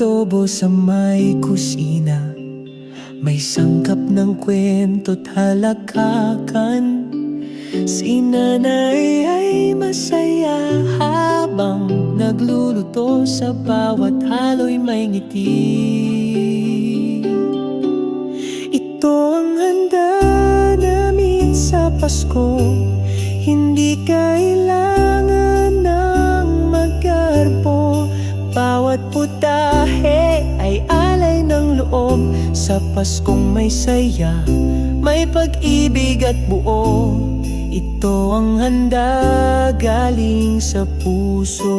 adobo sa may kusina. May sangkap ng kwento't halakakan. Si nanay ay masaya habang nagluluto sa bawat halo'y may ngiti. Ito ang handa namin sa Pasko. Hindi kailangan loob. Sa Paskong may saya, may pag-ibig at buo. Ito ang handa galing sa puso.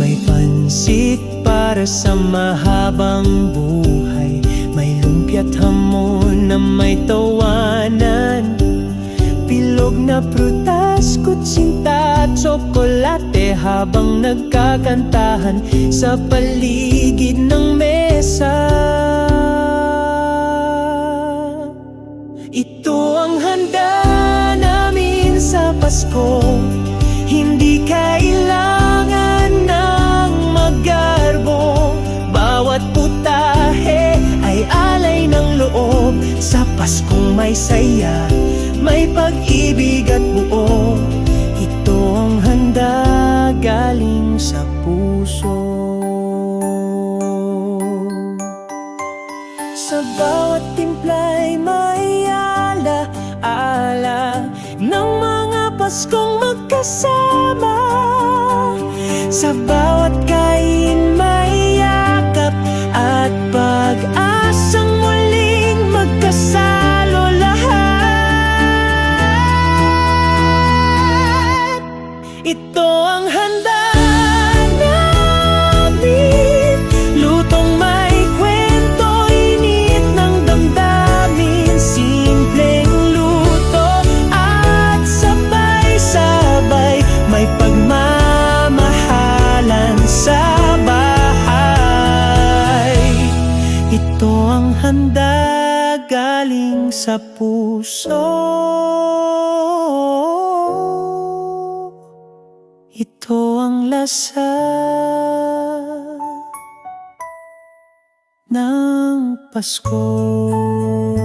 May pansit para sa mahabang buhay. May lumpia't hamon na may tawanan. Bilog na prutas, kutsinta at tsokolate Habang nagkakantahan sa paligid ng mesa. Ito ang handa namin sa Pasko. Hindi kailangan ng magarbo. Bawat putahe ay alay ng loob. Sa Paskong may saya, may pag-ibig at buo Ito ang handa galing sa puso. Sa bawat timpla'y may ala-ala Ng mga Paskong magkasama. Sa bawat Ito ang handa galing sa puso ito ang lasa ng Pasko.